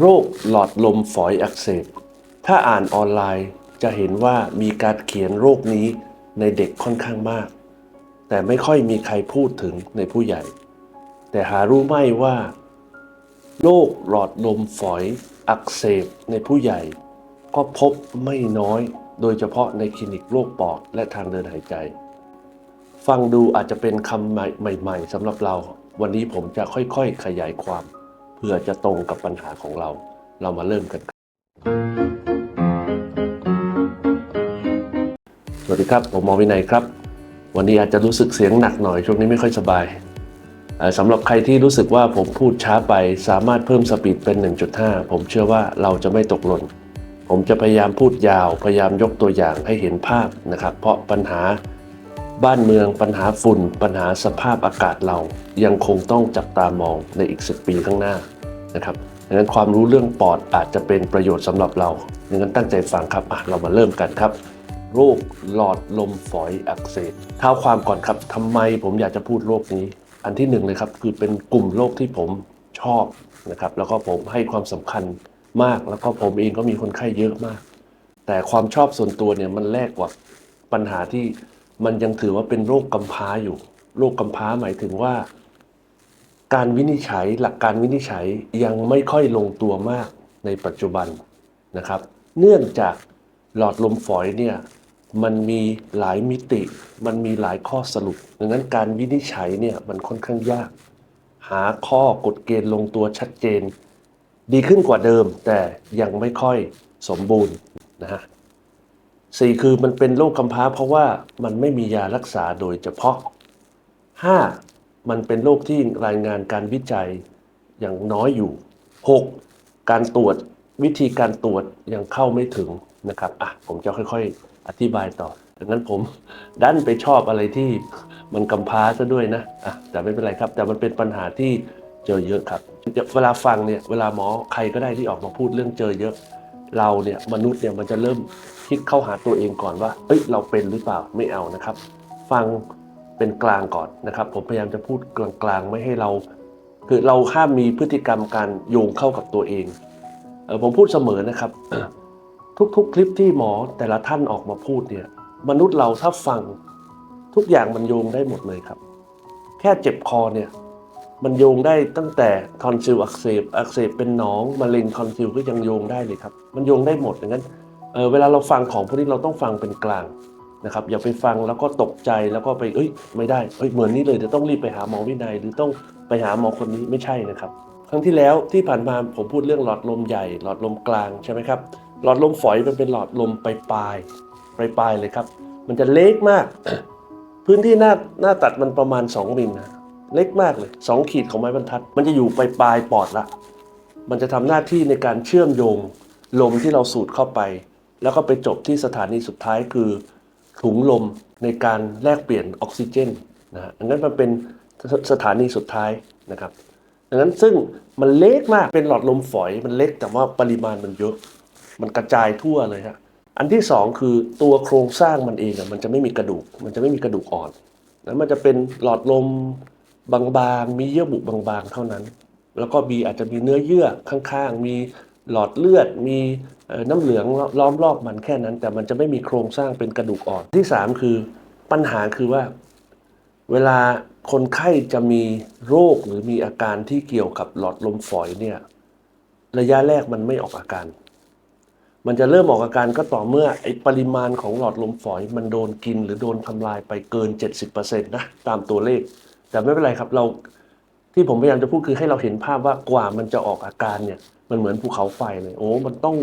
โรคหลอดลมฝอยอักเสบ ถ้าอ่านออนไลน์จะเห็นว่ามีการเขียนโรคนี้ในเด็กค่อนข้างมาก แต่ไม่ค่อยมีใครพูดถึงในผู้ใหญ่ แต่หารู้ไหมว่า โรคหลอดลมฝอยอักเสบในผู้ใหญ่ ก็พบไม่น้อย โดยเฉพาะในคลินิกโรคปอดและทางเดินหายใจ ฟังดูอาจจะเป็นคำใหม่ๆสำหรับเรา วันนี้ผมจะค่อยๆขยายความ เพื่อจะตรงกับปัญหาของเรา เรามาเริ่มกัน สวัสดีครับ ผมหมอวินัยครับ วันนี้อาจจะรู้สึกเสียงหนักหน่อย ช่วงนี้ไม่ค่อยสบาย สำหรับใครที่รู้สึกว่าผมพูดช้าไป สามารถเพิ่มสปีดเป็น 1.5 ผมเชื่อว่าเราจะไม่ตกหล่น ผมจะพยายามพูดยาว พยายามยกตัวอย่างให้เห็นภาพนะครับ เพราะปัญหาบ้านเมืองปัญหาฝุ่น ปัญหาสภาพอากาศเรายังคงต้องจับตามองในอีก 10 ปีข้างหน้า นะครับดังนั้นความรู้เรื่องปอดอาจจะเป็นประโยชน์สำหรับเราดังนั้นตั้งใจฟังครับเรามาเริ่มกันครับ โรคหลอดลมฝอยอักเสบเท้าความก่อนครับทำไมผมอยากจะพูดโรคนี้ อันที่หนึ่งเลยครับคือเป็นกลุ่มโรคที่ผมชอบนะครับแล้วก็ผมให้ความสำคัญมาก แล้วก็ผมเองก็มีคนไข้เยอะมาก แต่ความชอบส่วนตัวเนี่ยมันแลกกว่าปัญหาที่มันยังถือว่าเป็นโรคกำพร้าอยู่ โรคกำพร้าหมายถึงว่า การวินิจฉัยหลักการวินิจฉัยยังไม่ค่อยลงตัวมากในปัจจุบันนะครับ เนื่องจากหลอดลมฝอยเนี่ยมันมีหลายมิติ มันมีหลายข้อสรุป ดังนั้นการวินิจฉัยเนี่ยมันค่อนข้างยาก หาข้อกฎเกณฑ์ลงตัวชัดเจน ดีขึ้นกว่าเดิมแต่ยังไม่ค่อยสมบูรณ์นะฮะสี่คือมันเป็นโรคกำพร้าเพราะว่ามันไม่มียารักษาโดยเฉพาะห้า มันเป็นโรคที่รายงานการวิจัยอย่างน้อยอยู่หกการตรวจวิธีการตรวจยังเข้าไม่ถึงนะครับอะผมจะค่อยๆ อธิบายต่อดังนั้นผมดันไปชอบอะไรที่มันกำพร้าซะด้วยนะอะแต่ไม่เป็นไรครับ แต่มันเป็นปัญหาที่เจอเยอะครับ เวลาฟังเนี่ยเวลาหมอใครก็ได้ที่ออกมาพูดเรื่องเจอเยอะ เราเนี่ยมนุษย์เนี่ยมันจะเริ่มคิดเข้าหาตัวเองก่อนว่าเอ้ยเราเป็นหรือเปล่าไม่เอานะครับ ฟัง เป็นกลางก่อนนะครับ ผมพยายามจะพูดกลางๆ ไม่ให้เรา คือเราห้ามมีพฤติกรรมการโยงเข้ากับตัวเองเออผมพูดเสมอนะครับ ทุกๆ คลิปที่หมอแต่ละท่านออกมาพูดเนี่ย มนุษย์เราถ้าฟังทุกอย่างมันโยงได้หมดเลยครับ แค่เจ็บคอเนี่ยมันโยงได้ตั้งแต่ทอนซิลอักเสบอักเสบเป็นหนองมะเร็งทอนซิลก็ยังโยงได้เลยครับ มันโยงได้หมดดังนั้นเออเวลาเราฟังของพวกนี้เราต้องฟังเป็นกลาง นะครับอย่าไปฟังแล้วก็ตกใจแล้วก็ไปเอ้ยไม่ได้เอ้ยเหมือนนี้เลยเดี๋ยวต้องรีบไปหาหมอวินัย หรือต้องไปหาหมอคนนี้ไม่ใช่นะครับ ครั้งที่แล้วที่ผ่านมาผมพูดเรื่องหลอดลมใหญ่ หลอดลมกลางใช่ไหมครับหลอดลมฝอยมันเป็นหลอดลมปลายปลายปลายปลายเลยครับ มันจะเล็กมาก พื้นที่หน้าหน้าตัดมันประมาณ 2มิลนะเล็กมากเลย 2 ขีดของไม้บรรทัด มันจะอยู่ปลายปลายปอดละมันจะทำหน้าที่ในการเชื่อมโยงลมที่เราสูดเข้าไป แล้วก็ไปจบที่สถานีสุดท้ายคือ ถุงลมในการแลกเปลี่ยนออกซิเจนนะฮะอันนั้นมันเป็นสสถานีสุดท้ายนะครับดังนั้นซึ่งมันเล็กมากเป็นหลอดลมฝอยมันเล็กแต่ว่าปริมาณมันเยอะ มันกระจายทั่วเลยฮะอันที่สองคือตัวโครงสร้างมันเองอะมันจะไม่มีกระดูก มันจะไม่มีกระดูกอ่อนแล้วมันจะเป็นหลอดลมบางๆ มีเยื่อบุบางๆ เท่านั้น แล้วก็มีอาจจะมีเนื้อเยื่อข้างๆ มีหลอดเลือด มี น้ำเหลืองล้อมรอบมันแค่นั้น แต่มันจะไม่มีโครงสร้างเป็นกระดูกอ่อนที่สามคือปัญหาคือว่า เวลาคนไข้จะมีโรคหรือมีอาการที่เกี่ยวกับหลอดลมฝอยเนี่ยระยะแรกมันไม่ออกอาการ มันจะเริ่มออกอาการก็ต่อเมื่อไอปริมาณของหลอดลมฝอย มันโดนกินหรือโดนทำลายไปเกิน 70%นะตามตัวเลข แต่ไม่เป็นไรครับเราที่ผมพยายามจะพูดคือให้เราเห็นภาพว่ากว่ามันจะออกอาการเนี่ย มันเหมือนภูเขาไฟเลยโอ้มันต้อง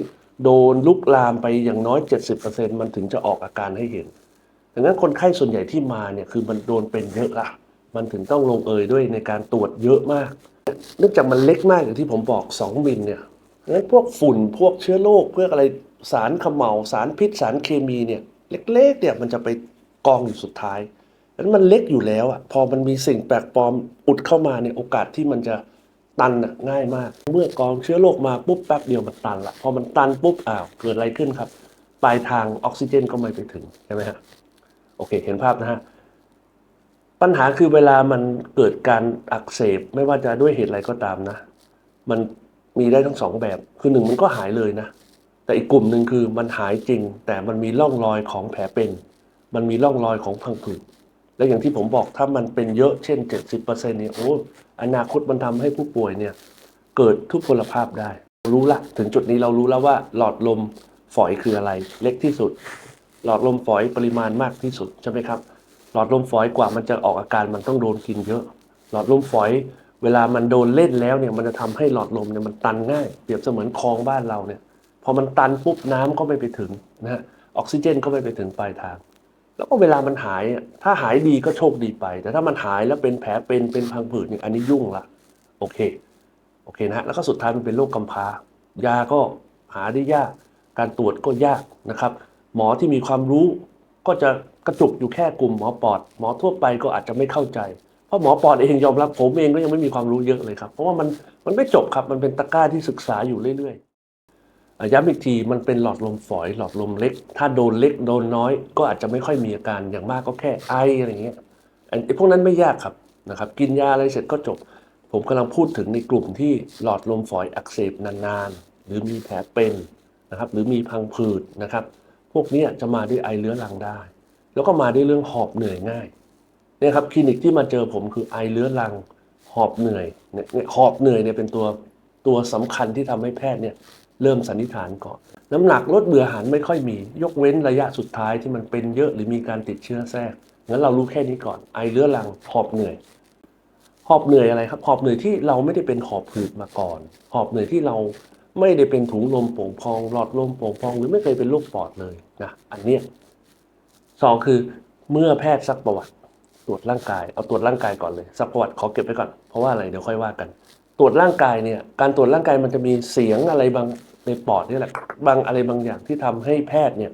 โดนลุกลามไปอย่างน้อย 70%มันถึงจะออกอาการให้เห็นดังนั้นคนไข้ส่วนใหญ่ที่มาเนี่ยคือมันโดนเป็นเยอะละมันถึงต้องลงเอยด้วยในการตรวจเยอะมาก เนื่องจากมันเล็กมากอย่างที่ผมบอก 2 มิลเนี่ยดังนั้นพวกฝุ่นพวกเชื้อโรคพวกอะไรสารขม่าสารพิษสารเคมีเนี่ยเล็กๆเนี่ยมันจะไปกองอยู่สุดท้ายดังนั้นมันเล็กอยู่แล้วอะพอมันมีสิ่งแปลกปลอมอุดเข้ามาเนี่ยโอกาสที่มันจะ ตันอะง่ายมาก เมื่อกองเชื้อโรคมาปุ๊บแป๊บเดียวมันตันละพอมันตันปุ๊บอ้าวเกิดอะไรขึ้นครับ ปลายทางออกซิเจนก็ไม่ไปถึงใช่ไหมฮะโอเค เห็นภาพนะฮะปัญหาคือเวลามันเกิดการอักเสบไม่ว่าจะด้วยเหตุอะไรก็ตามนะ มันมีได้ทั้งสองแบบ คือหนึ่งมันก็หายเลยนะ แต่อีกกลุ่มหนึ่งคือมันหายจริง แต่มันมีร่องรอยของแผลเป็น มันมีร่องรอยของพังผืดและอย่างที่ผมบอกถ้ามันเป็นเยอะเช่น 70%เนี่ยโอ้ อนาคตมันทำให้ผู้ป่วยเนี่ยเกิดทุพพลภาพได้ รู้ละถึงจุดนี้เรารู้แล้วว่าหลอดลมฝอยคืออะไร เล็กที่สุด หลอดลมฝอยปริมาณมากที่สุดใช่ไหมครับ หลอดลมฝอยกว่ามันจะออกอาการมันต้องโดนกินเยอะ หลอดลมฝอยเวลามันโดนเล่นแล้วเนี่ยมันจะทำให้หลอดลมเนี่ยมันตันง่าย เปรียบเสมือนคลองบ้านเราเนี่ยพอมันตันปุ๊บน้ำก็ไม่ไปถึงนะฮะออกซิเจนก็ไม่ไปถึงปลายทาง แล้วก็เวลามันหาย ถ้าหายดีก็โชคดีไป แต่ถ้ามันหายแล้วเป็นแผลเป็นเป็นพังผืดเนี่ยอันนี้ยุ่งละโอเคโอเคนะฮะแล้วก็สุดท้ายมันเป็นโรคกำพร้ายาก็หาได้ยาก การตรวจก็ยากนะครับ หมอที่มีความรู้ก็จะกระจุกอยู่แค่กลุ่มหมอปอด หมอทั่วไปก็อาจจะไม่เข้าใจเพราะหมอปอดเองยอมรับผมเองก็ยังไม่มีความรู้เยอะเลยครับ เพราะว่ามันมันไม่จบครับมันเป็นตะกร้าที่ศึกษาอยู่เรื่อยๆ ย้ำอีกทีมันเป็นหลอดลมฝอยหลอดลมเล็ก ถ้าโดนเล็กโดนน้อย ก็อาจจะไม่ค่อยมีอาการอย่างมากก็แค่ไออะไรเงี้ยไอ้พวกนั้นไม่ยากครับนะครับกินยาอะไรเสร็จก็จบ ผมกำลังพูดถึงในกลุ่มที่หลอดลมฝอยอักเสบนานๆ หรือมีแผลเป็นนะครับหรือมีพังผืดนะครับ พวกนี้จะมาด้วยไอเรื้อรังได้ แล้วก็มาด้วยเรื่องหอบเหนื่อยง่ายเนี่ยครับคลินิกที่มาเจอผมคือไอเรื้อรังหอบเหนื่อยเนี่ยเนี่ยหอบเหนื่อยเนี่ยเป็นตัวตัวสำคัญที่ทำให้แพทย์เนี่ย เริ่มสันนิษฐานก่อน น้ำหนักลดเบื่ออาหารไม่ค่อยมี ยกเว้นระยะสุดท้ายที่มันเป็นเยอะหรือมีการติดเชื้อแทรกงั้นเรารู้แค่นี้ก่อน ไอเรื้อรังหอบเหนื่อยหอบเหนื่อยอะไรครับหอบเหนื่อยที่เราไม่ได้เป็นหอบหืดมาก่อนหอบเหนื่อยที่เราไม่ได้เป็นถุงลมโป่งพอง หลอดลมโป่งพอง หรือไม่เคยเป็นโรคปอดเลยนะอันเนี้ยสองคือเมื่อแพทย์ซักประวัติตรวจร่างกายเอาตรวจร่างกายก่อนเลยซักประวัติขอเก็บไว้ก่อนเพราะว่าอะไรเดี๋ยวค่อยว่ากัน ตรวจร่างกายเนี่ยการตรวจร่างกายมันจะมีเสียงอะไรบาง ในปอดนี่แหละ บางอะไรบางอย่างที่ทำให้แพทย์เนี่ย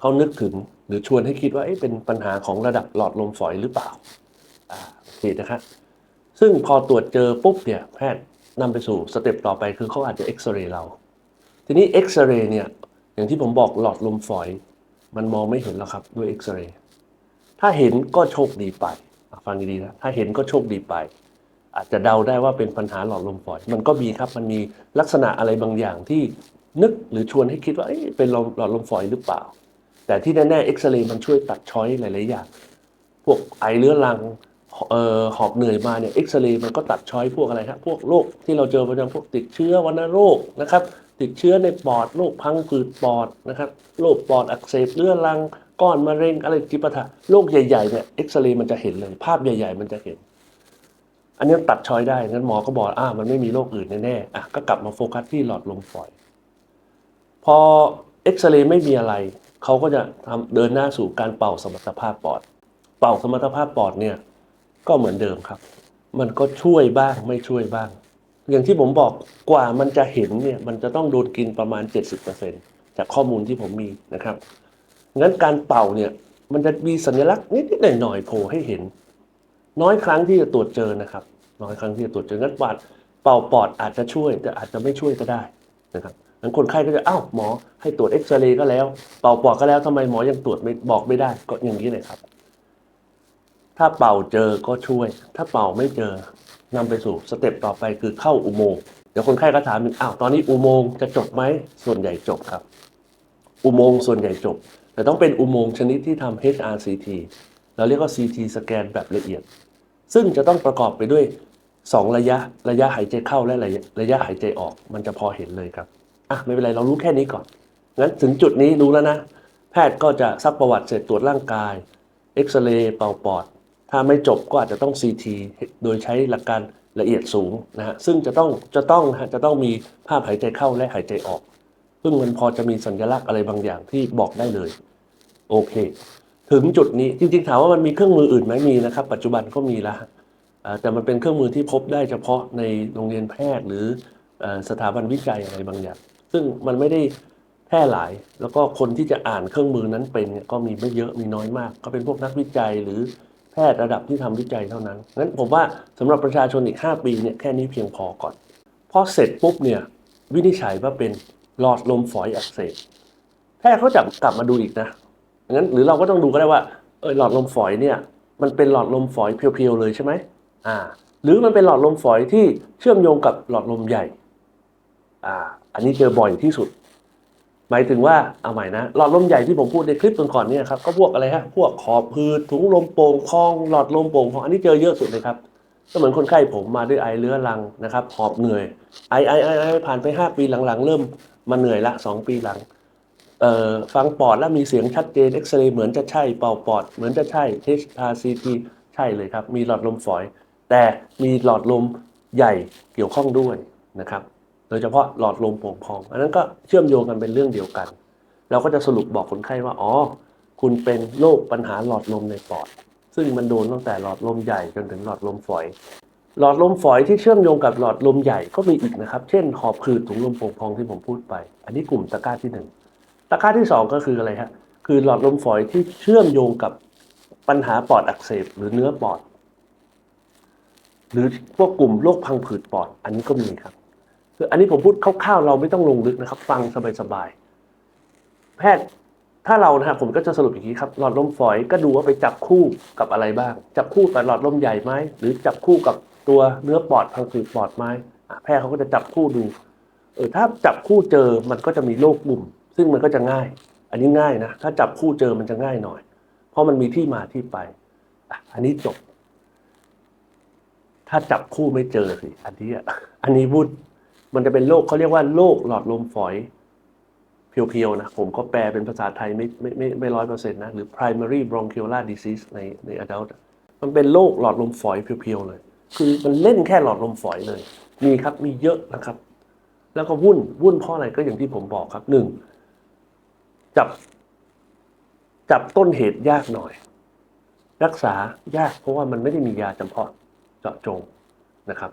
เขานึกถึงหรือชวนให้คิดว่าเอ๊ะเป็นปัญหาของระดับหลอดลมฝอยหรือเปล่าอ่าโอเคนะครับซึ่งพอตรวจเจอปุ๊บเนี่ยแพทย์นำไปสู่สเต็ปต่อไปคือเขาอาจจะเอ็กซเรย์เรา ทีนี้เอ็กซเรย์เนี่ยอย่างที่ผมบอกหลอดลมฝอย มันมองไม่เห็นแล้วครับด้วยเอ็กซเรย์ถ้าเห็นก็โชคดีไป ฟังดีๆนะถ้าเห็นก็โชคดีไป อาจจะเดาได้ว่าเป็นปัญหาหลอดลมฝอย มันก็มีครับมันมีลักษณะอะไรบางอย่างที่นึกหรือชวนให้คิดว่าเเป็นหลอดลมฝอยหรือเปล่า แต่ที่แน่ๆเอ็กซเรย์มันช่วยตัดช้อยหลายๆอย่าง พวกไอเรื้อรังออหอบเหนื่อยมาเนี่ยเอ็กซเรย์มันก็ตัดช้อยพวกอะไรครับพวกโรคที่เราเจอประจำพวกติดเชื้อวัณโรคนะครับ ติดเชื้อในปอดโรคพังผืดปอดนะครับโรคปอดอักเสบเรื้อรังก้อนมะเร็งอะไรจิปาถะโรคใหญ่ๆเนี่ยเอ็กซเรย์มันจะเห็นเลย ภาพใหญ่ ๆ มันจะเห็น อันนี้ตัดช้อยได้งั้นหมอก็บอกอ่ามันไม่มีโรคอื่นแน่ๆอะก็กลับมาโฟกัสที่หลอดลมฝอย พอเอ็กซเรย์ไม่มีอะไร เขาก็จะทำเดินหน้าสู่การเป่าสมรรถภาพปอด เป่าสมรรถภาพปอดเนี่ยก็เหมือนเดิมครับ มันก็ช่วยบ้างไม่ช่วยบ้าง อย่างที่ผมบอกกว่ามันจะเห็นเนี่ยมันจะต้องโดนกินประมาณ 70%จากข้อมูลที่ผมมีนะครับงั้นการเป่าเนี่ยมันจะมีสัญลักษณ์นิดๆหน่อยๆโผล่ให้เห็น น้อยครั้งที่จะตรวจเจอนะครับ น้อยครั้งที่จะตรวจเจองั้นปอดเป่าปอดอาจจะช่วยแต่อาจจะไม่ช่วยก็ได้นะครับงั้นคนไข้ก็จะอ้าวหมอให้ตรวจเอ็กซเรย์ก็แล้ว เป่าปอดก็แล้วทำไมหมอยังตรวจไม่บอกไม่ได้ก็อย่างนี้เลยครับ ถ้าเป่าเจอก็ช่วย ถ้าเป่าไม่เจอนำไปสู่สเต็ปต่อไปคือเข้าอุโมงค์เดี๋ยวคนไข้ก็ถามอีกอ้าวตอนนี้อุโมงค์จะจบไหมส่วนใหญ่จบครับ อุโมงค์ส่วนใหญ่จบ แต่ต้องเป็นอุโมงค์ชนิดที่ทำ HRCT เราเรียกว่า CT สแกนแบบละเอียด ซึ่งจะต้องประกอบไปด้วย 2 ระยะระยะหายใจเข้าและระยะระยะหายใจออกมันจะพอเห็นเลยครับอะไม่เป็นไรเรารู้แค่นี้ก่อนงั้นถึงจุดนี้รู้แล้วนะ แพทย์ก็จะซักประวัติเสร็จตรวจร่างกายเอ็กซเรย์เป่าปอด ถ้าไม่จบก็อาจจะต้อง CT โดยใช้หลักการละเอียดสูงนะฮะซึ่งจะต้องจะต้องจะต้องมีภาพหายใจเข้าและหายใจออก ซึ่งมันพอจะมีสัญลักษณ์อะไรบางอย่างที่บอกได้เลย โอเค ถึงจุดนี้จริงๆถามว่ามันมีเครื่องมืออื่นไหมมีนะครับ ปัจจุบันก็มีแล้วฮะแต่มันเป็นเครื่องมือที่พบได้เฉพาะในโรงเรียนแพทย์หรือสถาบันวิจัยอะไรบางอย่าง ซึ่งมันไม่ได้แพร่หลาย แล้วก็คนที่จะอ่านเครื่องมือนั้นเป็นก็มีไม่เยอะมีน้อยมาก ก็เป็นพวกนักวิจัยหรือแพทย์ระดับที่ทำวิจัยเท่านั้นงั้นผมว่าสำหรับประชาชนอีก 5 ปีเนี่ยแค่นี้เพียงพอก่อนพอเสร็จปุ๊บเนี่ยวินิจฉัยว่าเป็นหลอดลมฝอยอักเสบแพทย์เขาจะกลับมาดูอีกนะ งั้นหรือเราก็ต้องดูก็ได้ว่าเออหลอดลมฝอยเนี่ยมันเป็นหลอดลมฝอยเพียวๆเลยใช่ไหมอ่า หรือมันเป็นหลอดลมฝอยที่เชื่อมโยงกับหลอดลมใหญ่ อ่า อันนี้เจอบ่อยที่สุด หมายถึงว่าเอาใหม่นะหลอดลมใหญ่ที่ผมพูดในคลิปก่อนๆเนี่ยครับก็พวกอะไรฮะพวกขอบพืดถุงลมโป่งพองหลอดลมโป่งพองอันนี้เจอเยอะสุดเลยครับก็เหมือนคนไข้ผมมาด้วยไอเรื้อรังนะครับหอบเหนื่อยไอไอไอไอผ่านไป 5 ปีหลังๆ เริ่มมาเหนื่อยละ 2 ปีหลังเอ่อ ฟังปอดแล้วมีเสียงชัดเจนเอ็กซเรย์เหมือนจะใช่เป่าปอด เหมือนจะใช่ HRCT ใช่เลยครับ มีหลอดลมฝอย แต่มีหลอดลมใหญ่เกี่ยวข้องด้วยนะครับ โดยเฉพาะหลอดลมโป่งพอง อันนั้นก็เชื่อมโยงกันเป็นเรื่องเดียวกัน เราก็จะสรุปบอกคนไข้ว่าอ๋อคุณเป็นโรคปัญหาหลอดลมในปอด ซึ่งมันโดนตั้งแต่หลอดลมใหญ่จนถึงหลอดลมฝอย หลอดลมฝอยที่เชื่อมโยงกับหลอดลมใหญ่ก็มีอีกนะครับ เช่นหอบหืดถุงลมโป่งพองที่ผมพูดไป อันนี้กลุ่มตะกร้าที่หนึ่ง ตะกร้าที่สองก็คืออะไรฮะคือหลอดลมฝอยที่เชื่อมโยงกับปัญหาปอดอักเสบหรือเนื้อปอด หรือพวกกลุ่มโรคพังผืดปอด อันนี้ก็มีครับ คืออันนี้ผมพูดคร่าวๆเราไม่ต้องลงลึกนะครับ ฟังสบายๆแพทย์ถ้าเรานะครับผมก็จะสรุปอย่างนี้ครับ หลอดลมฝอยก็ดูว่าไปจับคู่กับอะไรบ้าง จับคู่กับหลอดลมใหญ่ไหมหรือจับคู่กับตัวเนื้อปอดพังผืดปอดไหมแพทย์เขาก็จะจับคู่ดูเออถ้าจับคู่เจอมันก็จะมีโรคกลุ่ม ซึ่งมันก็จะง่าย อันนี้ง่ายนะ ถ้าจับคู่เจอมันจะง่ายหน่อย เพราะมันมีที่มาที่ไปอะอันนี้จบ ถ้าจับคู่ไม่เจอสิ อันนี้อันนี้พูดมันจะเป็นโรคเขาเรียกว่าโรคหลอดลมฝอย เพียวๆนะ ผมก็แปลเป็นภาษาไทยไม่ไม่ไม่ไม่ร้อยเปอร์เซ็นต์นะ หรือ primary bronchial disease ในใน adult มันเป็นโรคหลอดลมฝอยเพียวๆเลย คือมันเล่นแค่หลอดลมฝอยเลย มีครับ มีเยอะนะครับ แล้วก็วุ่น วุ่นเพราะอะไรก็อย่างที่ผมบอกครับหนึ่ง จับ จับต้นเหตุยากหน่อย รักษายากเพราะว่ามันไม่ได้มียาจำเพาะเจาะจงนะครับ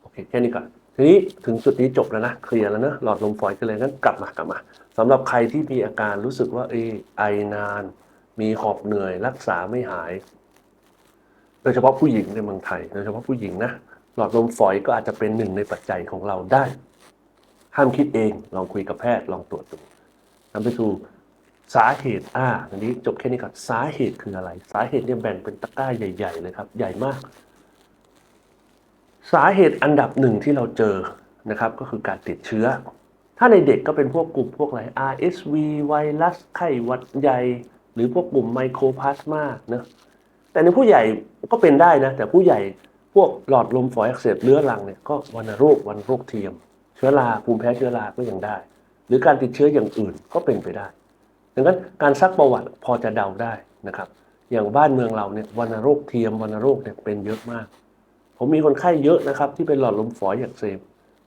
โอเคแค่นี้ก่อนทีนี้ถึงจุดนี้จบแล้วนะเคลียร์แล้วนะหลอดลมฝอยคืออะไรงั้นกลับมากลับมาสำหรับใครที่มีอาการรู้สึกว่าเออไอนาน มีหอบเหนื่อย รักษาไม่หาย โดยเฉพาะผู้หญิงในเมืองไทย โดยเฉพาะผู้หญิงนะหลอดลมฝอยก็อาจจะเป็นหนึ่งในปัจจัยของเราได้ ห้ามคิดเอง ลองคุยกับแพทย์ลองตรวจดู นำไปสู่สาเหตุ อ่าอันนี้จบแค่นี้ก่อนสาเหตุคืออะไร สาเหตุเนี่ยแบ่งเป็นตะกร้าใหญ่ๆเลยครับ ใหญ่มาก สาเหตุอันดับหนึ่งที่เราเจอนะครับ ก็คือการติดเชื้อ ถ้าในเด็กก็เป็นพวกกลุ่มพวกอะไร RSV ไวรัสไข้หวัดใหญ่ หรือพวกกลุ่มไมโครพลาสมาเนอะแต่ในผู้ใหญ่ก็เป็นได้นะ แต่ผู้ใหญ่พวกหลอดลมฝอยอักเสบเรื้อรังเนี่ยก็วัณโรควันโรคเทียม เชื้อราภูมิแพ้เชื้อราก็ยังได้ หรือการติดเชื้ออย่างอื่นก็เป็นไปได้ ดังนั้นการซักประวัติพอจะเดาได้นะครับ อย่างบ้านเมืองเราเนี่ยวัณโรคเทียมวัณโรคเนี่ยเป็นเยอะมาก ผมมีคนไข้เยอะนะครับที่เป็นหลอดลมฝอยอักเสบ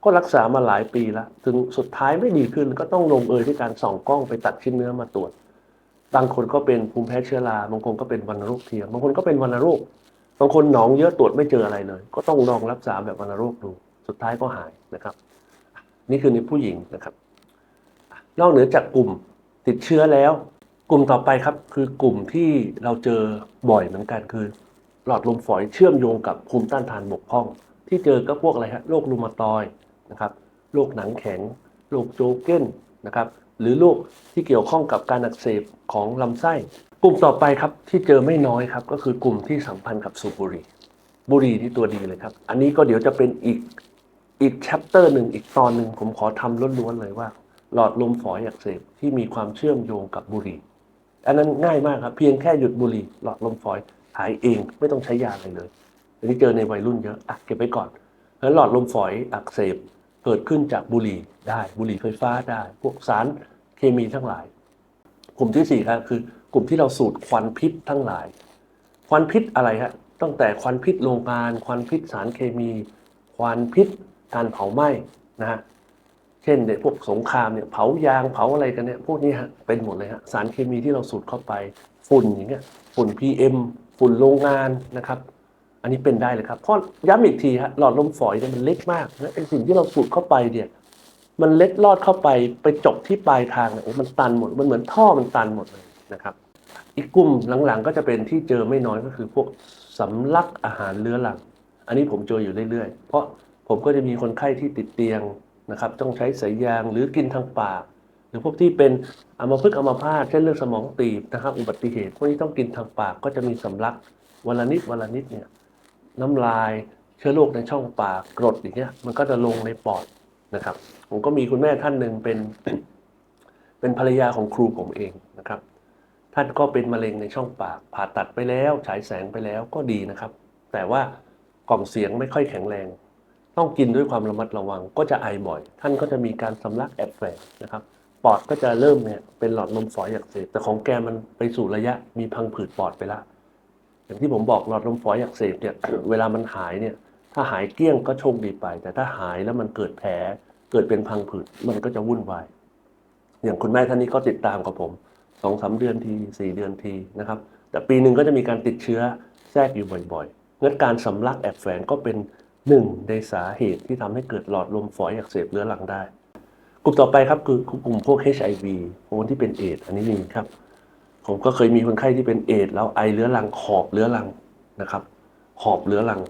ก็รักษามาหลายปีแล้ว ถึงสุดท้ายไม่ดีขึ้นก็ต้องลงเอยที่การส่องกล้องไปตัดชิ้นเนื้อมาตรวจ บางคนก็เป็นภูมิแพ้เชื้อรา บางคนก็เป็นวัณโรคเทียม บางคนก็เป็นวัณโรค บางคนหนองเยอะตรวจไม่เจออะไรเลย ก็ต้องลองรักษาแบบวัณโรคดู สุดท้ายก็หายนะครับ นี่คือในผู้หญิงนะครับ นอกเหนือจากกลุ่มติดเชื้อแล้ว กลุ่มต่อไปครับคือกลุ่มที่เราเจอบ่อยเหมือนกันคือ หลอดลมฝอยเชื่อมโยงกับภูมิต้านทานบกพร่อง ที่เจอก็พวกอะไรฮะโรครูมาตอยนะครับโรคหนังแข็งโรคโจเก้นนะครับหรือโรคที่เกี่ยวข้องกับการอักเสบของลำไส้ กลุ่มต่อไปครับที่เจอไม่น้อยครับก็คือกลุ่มที่สัมพันธ์กับสูบบุหรี่บุหรี่ที่ตัวดีเลยครับ อันนี้ก็เดี๋ยวจะเป็นอีกอีกแชปเตอร์หนึ่งอีกตอนหนึ่งผมขอทำล้วนๆเลยว่า หลอดลมฝอยอักเสบที่มีความเชื่อมโยงกับบุหรี่ อันนั้นง่ายมากครับเพียงแค่หยุดบุหรี่หลอดลมฝอยหายเองไม่ต้องใช้ยาอะไรเลย อันนี้เจอในวัยรุ่นเยอะอะเก็บไว้ก่อนแล้วหลอดลมฝอยอักเสบเกิดขึ้นจากบุหรี่ได้บุหรี่ไฟฟ้าได้ พวกสารเคมีทั้งหลาย กลุ่มที่สี่ครับคือกลุ่มที่เราสูดควันพิษทั้งหลาย ควันพิษอะไรฮะตั้งแต่ควันพิษโรงงาน ควันพิษสารเคมี ควันพิษการเผาไหม้นะฮะ เช่นเนี่ยพวกสงครามเนี่ยเผายางเผาอะไรกันเนี่ยพวกนี้ฮะเป็นหมดเลยฮะสารเคมีที่เราสูดเข้าไปฝุ่นอย่างเงี้ยฝุ่น PM ฝุ่นโรงงานนะครับ อันนี้เป็นได้เลยครับเพราะย้ำอีกทีฮะหลอดลมฝอยเนี่ยมันเล็กมากและไอสิ่งที่เราสูดเข้าไปเนี่ยมันเล็ดลอดเข้าไปไปจบที่ปลายทางเนี่ยโอ้มันตันหมดมันเหมือนท่อมันตันหมดเลยนะครับ อีกกลุ่มหลังๆ ก็จะเป็นที่เจอไม่น้อยก็คือพวกสำลักอาหารเรื้อรัง อันนี้ผมเจออยู่เรื่อยๆ เพราะผมก็จะมีคนไข้ที่ติดเตียง นะครับต้องใช้สายยางหรือกินทางปาก หรือพวกที่เป็นอัมพฤกษ์อัมพาตเช่นเลือดสมองตีบนะครับ อุบัติเหตุพวกนี้ต้องกินทางปากก็จะมีสำลักวันละนิดวันละนิดเนี่ยน้ำลายเชื้อโรคในช่องปากกรดอย่างเงี้ยมันก็จะลงในปอดนะครับ ผมก็มีคุณแม่ท่านหนึ่งเป็น เป็นภรรยาของครูผมเองนะครับ ท่านก็เป็นมะเร็งในช่องปาก ผ่าตัดไปแล้วฉายแสงไปแล้วก็ดีนะครับ แต่ว่ากล่องเสียงไม่ค่อยแข็งแรง ต้องกินด้วยความระมัดระวัง ก็จะไอบ่อย ท่านก็จะมีการสำลักแอบแฝงนะครับ ปอดก็จะเริ่มเนี่ยเป็นหลอดลมฝอยอักเสบแต่ของแกมันไปสู่ระยะมีพังผืดปอดไปแล้วอย่างที่ผมบอกหลอดลมฝอยอักเสบเนี่ยเวลามันหายเนี่ยถ้าหายเกลี้ยงก็โชคดีไป แต่ถ้าหายแล้วมันเกิดแผลเกิดเป็นพังผืดมันก็จะวุ่นวายอย่างคุณแม่ท่านนี้ก็ติดตามกับผมสองสาเดือนทีสี่เดือนทีนะครับ แต่ปีหนึ่งก็จะมีการติดเชื้อแทรกอยู่บ่อยๆงั้นการสำลักแอบแฝงก็เป็น หนึ่งในสาเหตุที่ทำให้เกิดหลอดลมฝอยอักเสบเรื้อรังได้ กลุ่มต่อไปครับคือกลุ่มพวก HIV คนที่เป็นเอดส์อันนี้มีครับ ผมก็เคยมีคนไข้ที่เป็นเอดส์แล้วไอเรื้อรังหอบเรื้อรังนะครับหอบเรื้อรัง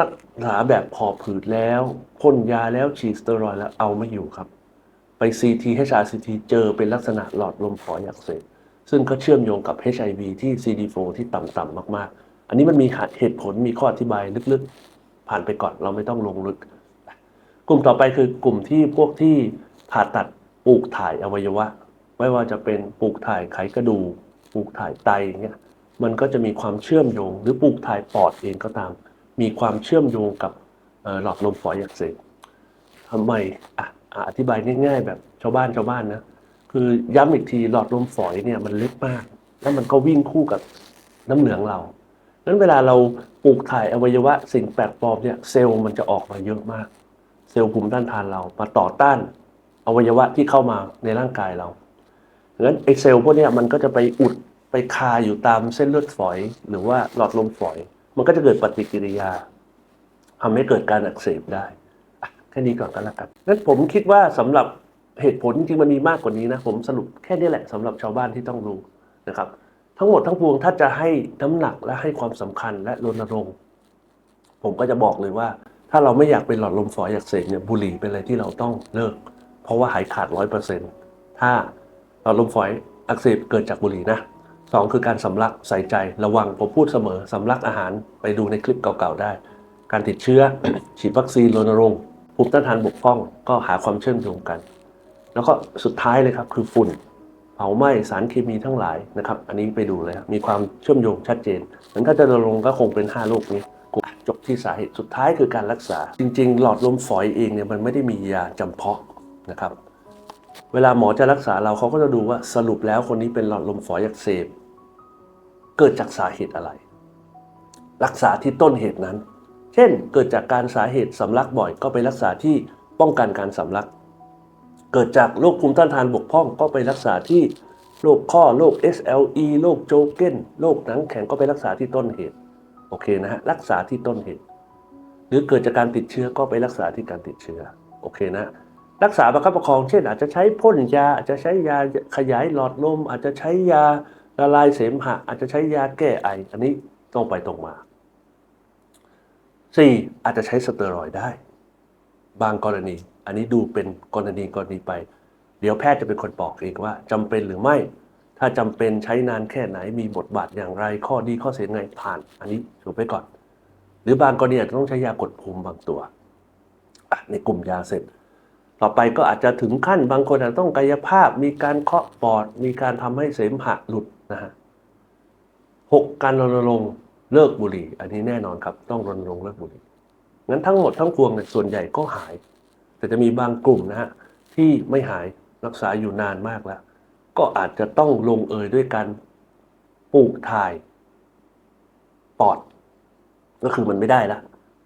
รักษาแบบหอบผืดแล้วพ่นยาแล้วฉีดสเตียรอยแล้วเอาไม่อยู่ครับ ไป CT HRCT เจอเป็นลักษณะหลอดลมฝอยอักเสบซึ่งก็เชื่อมโยงกับ HIV ที่ CD4 ที่ต่ำๆมากๆ อันนี้มันมีเหตุผลมีข้ออธิบายลึกๆ ผ่านไปก่อนเราไม่ต้องลงลึก กลุ่มต่อไปคือกลุ่มที่พวกที่ผ่าตัดปลูกถ่ายอวัยวะ ไม่ว่าจะเป็นปลูกถ่ายไขกระดูกปลูกถ่ายไตอย่างเงี้ยมันก็จะมีความเชื่อมโยง หรือปลูกถ่ายปอดเองก็ตาม มีความเชื่อมโยงกับหลอดลมฝอยอักเสบทำไมอะอะอธิบายง่ายๆ แบบชาวบ้านชาวบ้านนะคือย้ำอีกทีหลอดลมฝอยเนี่ยมันเล็กมาก แล้วมันก็วิ่งคู่กับน้ำเหลืองเรา นั้นเวลาเราปลูกถ่ายอวัยวะสิ่งแปลกปลอมเนี่ยเซลล์มันจะออกมาเยอะมาก เซลล์ภูมิต้านทานเรามาต่อต้านอวัยวะที่เข้ามาในร่างกายเราดังนั้นไอเซลล์พวกนี้มันก็จะไปอุดไปคาอยู่ตามเส้นเลือดฝอย หรือว่าหลอดลมฝอย มันก็จะเกิดปฏิกิริยาทำให้เกิดการอักเสบได้แค่นี้ก่อนก็แล้วกันงั้นผมคิดว่าสำหรับเหตุผลจริงๆมันมีมากกว่านี้นะ ผมสรุปแค่นี้แหละสำหรับชาวบ้านที่ต้องรู้นะครับ ทั้งหมดทั้งปวงถ้าจะให้น้ำหนักและให้ความสำคัญและรณรงค์ ผมก็จะบอกเลยว่า ถ้าเราไม่อยากเป็นหลอดลมฝอยอักเสบเนี่ยบุหรี่เป็นอะไรที่เราต้องเลิก เพราะว่าหายขาดร้อยเปอร์เซ็นต์ถ้าหลอดลมฝอยอักเสบเกิดจากบุหรี่นะสองคือการสำลักใส่ใจระวังผมพูดเสมอสำลักอาหารไปดูในคลิปเก่าๆได้ การติดเชื้อ ฉีดวัคซีนรณรงค์ภูมิต้านทานบกพร่องก็หาความเชื่อมโยงกัน แล้วก็สุดท้ายเลยครับคือฝุ่น เผาไหม้สารเคมีทั้งหลายนะครับ อันนี้ไปดูเลยมีความเชื่อมโยงชัดเจนงั้นถ้าจะรณรงก็คงเป็น 5 โรคนี้จบที่สาเหตุสุดท้ายคือการรักษา จริง ๆ หลอดลมฝอยเองเนี่ยมันไม่ได้มียาจำเพาะนะครับ เวลาหมอจะรักษาเราเขาก็จะดูว่าสรุปแล้วคนนี้เป็นหลอดลมฝอยอักเสบเกิดจากสาเหตุอะไร รักษาที่ต้นเหตุนั้น เช่น เกิดจากการสาเหตุสำลักบ่อยก็ไปรักษาที่ป้องกันการสำลัก เกิดจากโรคภูมิต้านทานบกพร่องก็ไปรักษาที่โรคข้อโรค SLE โรคโจเกนโรคหนังแข็งก็ไปรักษาที่ต้นเหตุ โอเคนะฮะรักษาที่ต้นเหตุ หรือเกิดจากการติดเชื้อก็ไปรักษาที่การติดเชื้อ โอเคนะ รักษาประคับประคองเช่น อาจจะใช้พ่นยา อาจจะใช้ยาขยายหลอดลม อาจจะใช้ยาละลายเสมหะ อาจจะใช้ยาแก้ไอ อันนี้ตรงไปตรงมาสี่อาจจะใช้สเตียรอยด์ได้ บางกรณี อันนี้ดูเป็นกรณีกรณีไป เดี๋ยวแพทย์จะเป็นคนบอกเองว่าจำเป็นหรือไม่ ถ้าจำเป็นใช้นานแค่ไหนมีบทบาทอย่างไร ข้อดีข้อเสียไงผ่าน อันนี้ถือไปก่อน หรือบางกรณีอาจจะต้องใช้ยากดภูมิบางตัวในกลุ่มยาเสร็จต่อไปก็อาจจะถึงขั้นบางคนอาจจะต้องกายภาพ มีการเคาะปอด มีการทำให้เสมหะหลุดนะฮะหกการรณรงค์เลิกบุหรี่ อันนี้แน่นอนครับ ต้องรณรงค์เลิกบุหรี่งั้นทั้งหมดทั้งปวงเนี่ยส่วนใหญ่ก็หาย แต่จะมีบางกลุ่มนะฮะที่ไม่หายรักษาอยู่นานมากแล้ว ก็อาจจะต้องลงเอยด้วยการปลูกถ่ายปอด ก็คือมันไม่ได้ละ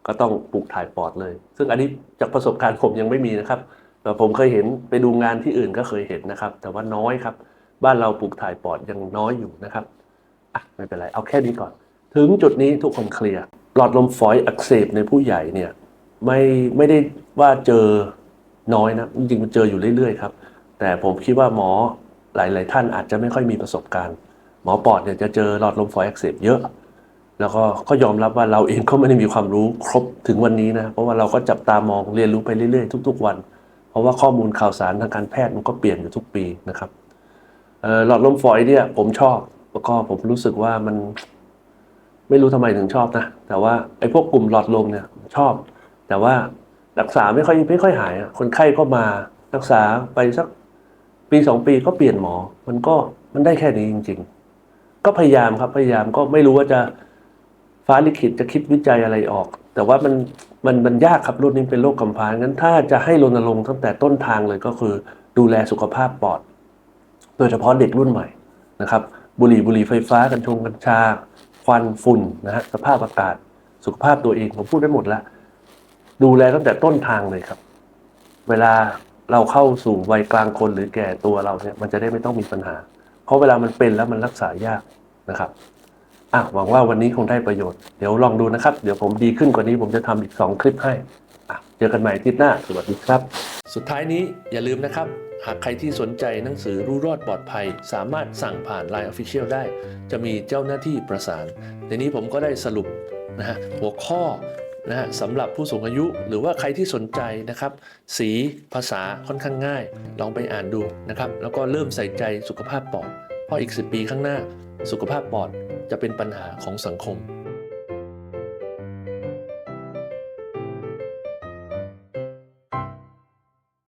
ก็ต้องปลูกถ่ายปอดเลย ซึ่งอันนี้จากประสบการณ์ผมยังไม่มีนะครับแต่ผมเคยเห็นไปดูงานที่อื่นก็เคยเห็นนะครับ แต่ว่าน้อยครับ บ้านเราปลูกถ่ายปอดยังน้อยอยู่นะครับอะไม่เป็นไรเอาแค่นี้ก่อน ถึงจุดนี้ทุกคนเคลียร์หลอดลมฝอยอักเสบในผู้ใหญ่เนี่ย ไม่ไม่ได้ว่าเจอน้อยนะจริงๆมันเจออยู่เรื่อยๆครับ แต่ผมคิดว่าหมอหลาย ๆ ท่านอาจจะไม่ค่อยมีประสบการณ์ หมอปอดเนี่ยจะเจอหลอดลมฝอยอักเสบเยอะ แล้วก็ก็ยอมรับว่าเราเองก็ไม่ได้มีความรู้ครบถึงวันนี้นะเพราะว่าเราก็จับตามองเรียนรู้ไปเรื่อย ๆ ทุก ๆ วัน เพราะว่าข้อมูลข่าวสารทางการแพทย์มันก็เปลี่ยนอยู่ทุกปีนะครับหลอดลมฝอยเนี่ยผมชอบแล้วก็ผมรู้สึกว่ามัน ไม่รู้ทำไมถึงชอบนะแต่ว่าไอ้พวกกลุ่มหลอดลมเนี่ยชอบ แต่ว่ารักษาไม่ค่อยไม่ค่อยหายคนไข้ก็มารักษาไปสักปีสองปีก็เปลี่ยนหมอ มันก็มันได้แค่นี้จริง ๆ ก็พยายามครับพยายามก็ไม่รู้ว่าจะฟ้าลิขิตจะคิดวิจัยอะไรออก แต่ว่ามันมันมันยากครับรุ่นนี้เป็นโรคกำพร้างั้นถ้าจะให้รณรงค์ตั้งแต่ต้นทางเลยก็คือดูแลสุขภาพปอด โดยเฉพาะเด็กรุ่นใหม่นะครับ บุหรี่บุหรี่ไฟฟ้ากัญชงกัญชา ควันฝุ่นนะฮะสภาพอากาศ สุขภาพตัวเองผมพูดได้หมดแล้ว ดูแลตั้งแต่ต้นทางเลยครับ เวลาเราเข้าสู่วัยกลางคนหรือแก่ตัวเราเนี่ยมันจะได้ไม่ต้องมีปัญหา เพราะเวลามันเป็นแล้วมันรักษายากนะครับอะหวังว่าวันนี้คงได้ประโยชน์ เดี๋ยวลองดูนะครับ เดี๋ยวผมดีขึ้นกว่านี้ผมจะทำอีก 2 คลิปให้อะเจอกันใหม่อาทิตย์หน้า สวัสดีครับ สุดท้ายนี้อย่าลืมนะครับ หากใครที่สนใจหนังสือรู้รอดปลอดภัย สามารถสั่งผ่าน Line Official ได้ จะมีเจ้าหน้าที่ประสาน ในนี้ผมก็ได้สรุปนะฮะหัวข้อ นะฮะสำหรับผู้สูงอายุหรือว่าใครที่สนใจนะครับ สีภาษาค่อนข้างง่าย ลองไปอ่านดูนะครับ แล้วก็เริ่มใส่ใจสุขภาพปอดเพราะอีก 10 ปีข้างหน้า สุขภาพปอดจะเป็นปัญหาของสังคม